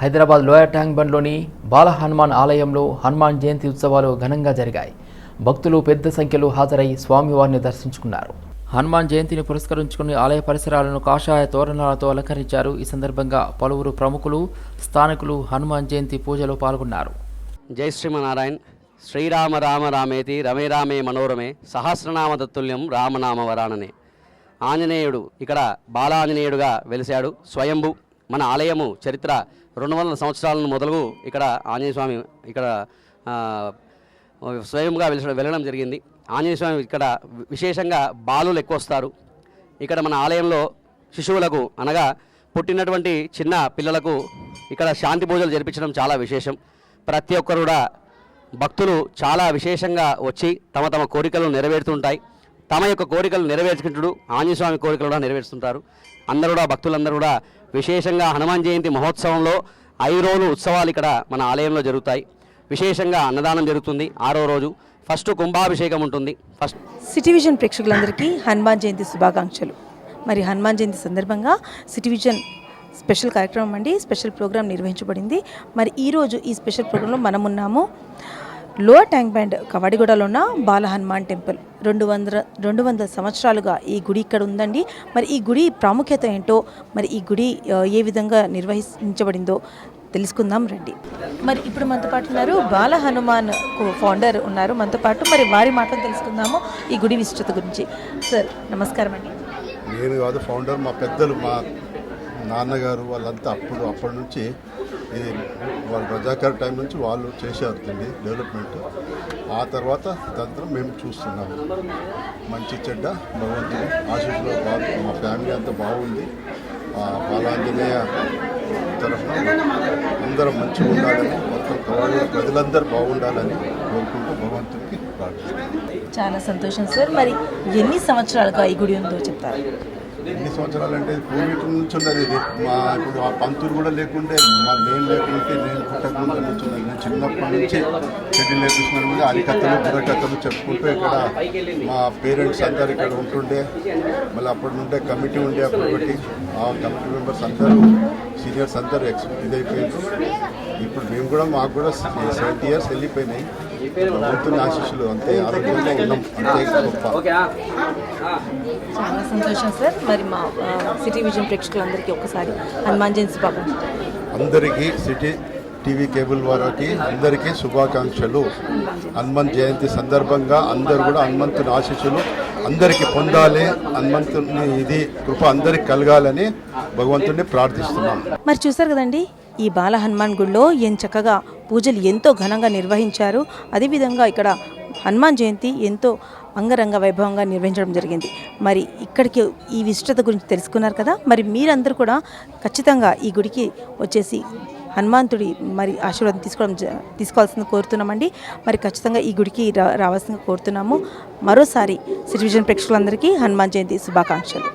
Hyderabad lower tank బండ్లోని బాల హనుమాన్ ఆలయంలో హనుమాన్ జయంతి ఉత్సవాలు ఘనంగా జరిగాయి. భక్తులు పెద్ద సంఖ్యలో హాజరై స్వామివారిని దర్శించుకున్నారు. హనుమాన్ జయంతిని పురస్కరించుకుని ఆలయ పరిసరాలను కాషాయ తోరణాలతో అలంకరించారు. ఈ సందర్భంగా పలువురు ప్రముఖులు స్థానికులు హనుమాన్ జయంతి పూజలో పాల్గొన్నారు. జై శ్రీమనారాయణ శ్రీరామ రామ రామేతి రమే రామే మనోరమే సహస్రనామ తత్తుల్యం రామనామ వరాణనే ఆంజనేయుడు ఇక్కడ బాలాంజనేయుడుగా వెలిశాడు. స్వయంభు మన ఆలయము చరిత్ర రెండు వందల సంవత్సరాలను మొదలు ఇక్కడ ఆంజనేయ స్వామి ఇక్కడ స్వయంగా వెళ్ళడం జరిగింది. ఆంజనేయ స్వామి ఇక్కడ విశేషంగా బాలులు ఎక్కువ వస్తారు ఇక్కడ మన ఆలయంలో శిశువులకు అనగా పుట్టినటువంటి చిన్న పిల్లలకు ఇక్కడ శాంతి పూజలు జరిపించడం చాలా విశేషం. ప్రతి ఒక్కరు కూడా భక్తులు చాలా విశేషంగా వచ్చి తమ తమ కోరికలను నెరవేరుతుంటాయి. తమ యొక్క కోరికలు నెరవేర్చుకుంటుడు ఆంజనేయ స్వామి కోరికలు కూడా నెరవేరుస్తుంటారు. అందరూ కూడా భక్తులందరూ కూడా విశేషంగా హనుమాన్ జయంతి మహోత్సవంలో ఐదు రోజులు ఉత్సవాలు ఇక్కడ మన ఆలయంలో జరుగుతాయి. విశేషంగా అన్నదానం జరుగుతుంది ఆరో రోజు. ఫస్ట్ కుంభాభిషేకం ఉంటుంది. ఫస్ట్ సిటీ విజన్ ప్రేక్షకులందరికీ హనుమాన్ జయంతి శుభాకాంక్షలు. మరి హనుమాన్ జయంతి సందర్భంగా సిటీ విజన్ స్పెషల్ కార్యక్రమం అండి. స్పెషల్ ప్రోగ్రాం నిర్వహించబడింది. మరి ఈరోజు ఈ స్పెషల్ ప్రోగ్రాంలో మనమున్నాము. లోవర్ ట్యాంక్ బ్యాండ్ కవాడిగూడలో ఉన్న బాలహనుమాన్ టెంపుల్. రెండు వందల రెండు వందల సంవత్సరాలుగా ఈ గుడి ఇక్కడ ఉందండి. మరి ఈ గుడి ప్రాముఖ్యత ఏంటో మరి ఈ గుడి ఏ విధంగా నిర్వహించబడిందో తెలుసుకుందాం రండి. మరి ఇప్పుడు మనతో పాటు ఉన్నారు బాల హనుమాన్ ఫౌండర్ ఉన్నారు. మనతో పాటు మరి వారి మాటలు తెలుసుకుందాము ఈ గుడి విశిష్టత గురించి. సార్ నమస్కారం అండి నేను కాదు ఫౌండర్ మా పెద్దలు మా నాన్నగారు వాళ్ళంతా అప్పుడు అప్పటి నుంచి ఇది వాళ్ళ రజాకర్ టైం నుంచి వాళ్ళు చేశారు దీన్ని డెవలప్మెంట్. ఆ తర్వాత తంత్రం మేము చూస్తున్నాము. మంచి చెడ్డ భగవంతుని ఆశీస్సులో బాగు మా ఫ్యామిలీ అంతా బాగుంది. బాలాంజనేయ తరఫున అందరం మంచిగా ఉండాలని మొత్తం కవాడి ప్రజలందరూ బాగుండాలని కోరుకుంటూ భగవంతుడికి ప్రార్థిస్తున్నాం. చాలా సంతోషం సార్. మరి ఎన్ని సంవత్సరాలుగా ఈ గుడి ఉందో చెప్తారు? ఎన్ని సంవత్సరాలు అంటే పూర్వీకుల నుంచి ఉన్నది ఇది? మా ఇప్పుడు ఆ పంతులు కూడా లేకుంటే మా నేను లేకుంటే నేను పుట్టకుండా నుంచి ఉన్నది నేను చిన్నప్పటి నుంచి చెడ్డి నేర్పిస్తున్నాను కూడా. హరికథలు బుర్రకథలు చెప్పుకుంటూ ఇక్కడ మా పేరెంట్స్ అందరు ఇక్కడ ఉంటుండే. మళ్ళీ అప్పటి నుండే కమిటీ ఉండే అప్పుడు ఒకటి. ఆ కమిటీ మెంబర్స్ అందరూ సీనియర్స్ అందరూ ఎక్స్ ఇదైపోయింది ఇప్పుడు మేము కూడా మాకు కూడా సెవెంటీ ఇయర్స్ వెళ్ళిపోయినాయి. భగవంతుని ఆశీస్సులు అంతే ఆరోగ్యంగా ఉన్నాం అంతే గొప్ప. చాలా సంతోషం సార్. మరి మా సిటీ విజన్ ప్రేక్షకులందరికీ ఒక్కసారి హనుమాన్ జయంతి శుభాకాంక్షలు. అందరికీ సిటీ టీవీ కేబుల్ వారికి అందరికీ శుభాకాంక్షలు. హనుమంత్ జయంతి సందర్భంగా అందరూ కూడా హనుమంతుని ఆశీస్సులు అందరికీ పొందాలి. హనుమంతుని ఇది కృప అందరికి కలగాలని భగవంతుని ప్రార్థిస్తున్నాం. మరి చూసారు కదండి ఈ బాల హనుమాన్ గుడిలో ఏం చక్కగా పూజలు ఎంతో ఘనంగా నిర్వహించారు. అదేవిధంగా ఇక్కడ హనుమాన్ జయంతి ఎంతో అంగరంగ వైభవంగా నిర్వహించడం జరిగింది. మరి ఇక్కడికి ఈ విశిష్టత గురించి తెలుసుకున్నారు కదా? మరి మీరందరూ కూడా ఖచ్చితంగా ఈ గుడికి వచ్చేసి హనుమంతుడి మరి ఆశీర్వాదం తీసుకోవడం తీసుకోవాల్సింది కోరుతున్నామండి. మరి ఖచ్చితంగా ఈ గుడికి రా రావాల్సిందిగా కోరుతున్నాము. మరోసారి సిటివిజన్ ప్రేక్షకులందరికీ హనుమాన్ జయంతి శుభాకాంక్షలు.